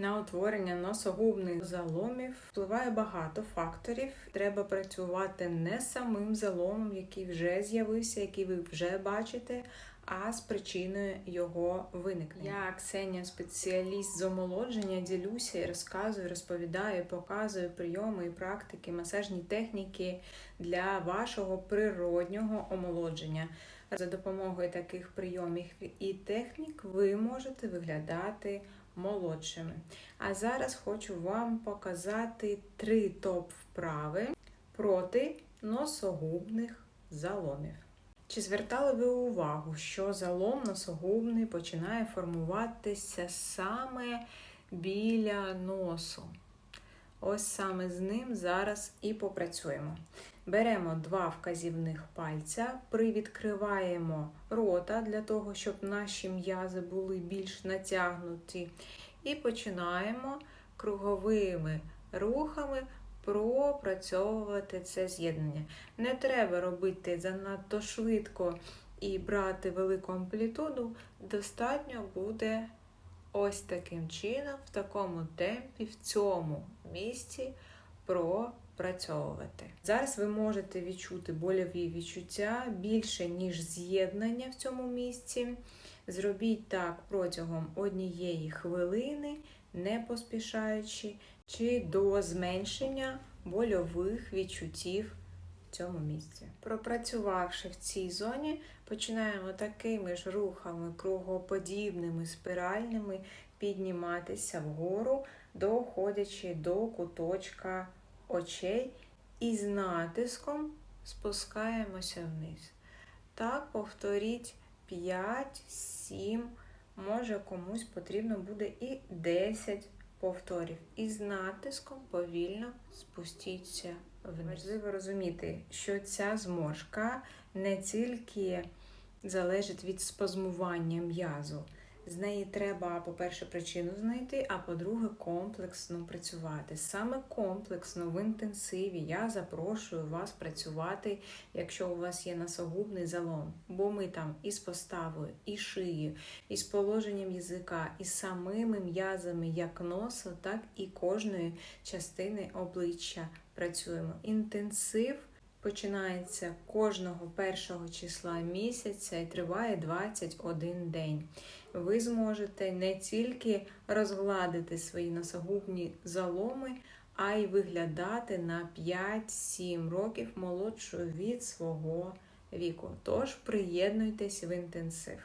На утворення носогубних заломів впливає багато факторів. Треба працювати не самим заломом, який вже з'явився, який ви вже бачите, а з причиною його виникнення. Я, Ксенія, спеціаліст з омолодження, ділюся і розказую, розповідаю, показую прийоми і практики, масажні техніки для вашого природнього омолодження. За допомогою таких прийомів і технік ви можете виглядати молодшими. А зараз хочу вам показати три топ-вправи проти носогубних заломів. Чи звертали ви увагу, що залом носогубний починає формуватися саме біля носу? Ось саме з ним зараз і попрацюємо. Беремо два вказівних пальця, привідкриваємо рота для того, щоб наші м'язи були більш натягнуті, і починаємо круговими рухами пропрацьовувати це з'єднання. Не треба робити занадто швидко і брати велику амплітуду, достатньо буде ось таким чином, в такому темпі, в цьому місці пропрацьовувати. Зараз ви можете відчути больові відчуття більше, ніж з'єднання в цьому місці. Зробіть так протягом однієї хвилини, не поспішаючи, чи до зменшення больових відчуттів в цьому місці. Пропрацювавши в цій зоні, починаємо такими ж рухами, кругоподібними, спиральними, підніматися вгору, доходячи до куточка очей і з натиском спускаємося вниз. Так, повторіть 5, 7, може комусь потрібно буде і 10 повторів. І з натиском повільно спустіться вниз. Важливо розуміти, що ця зморшка не тільки залежить від спазмування м'язу. З неї треба, по-перше, причину знайти, а по-друге, комплексно працювати. Саме комплексно в інтенсиві я запрошую вас працювати, якщо у вас є носогубний залом, бо ми там і з поставою, і шиєю, і з положенням язика, і самими м'язами як носа, так і кожної частини обличчя працюємо. Інтенсив. Починається кожного першого числа місяця і триває 21 день. Ви зможете не тільки розгладити свої носогубні заломи, а й виглядати на 5-7 років молодшою від свого віку. Тож приєднуйтесь в інтенсив.